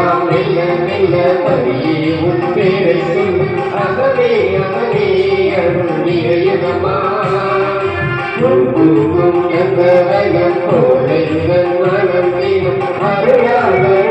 நாம் மெல்ல மெல்ல பரியே மனம் அருளாளர்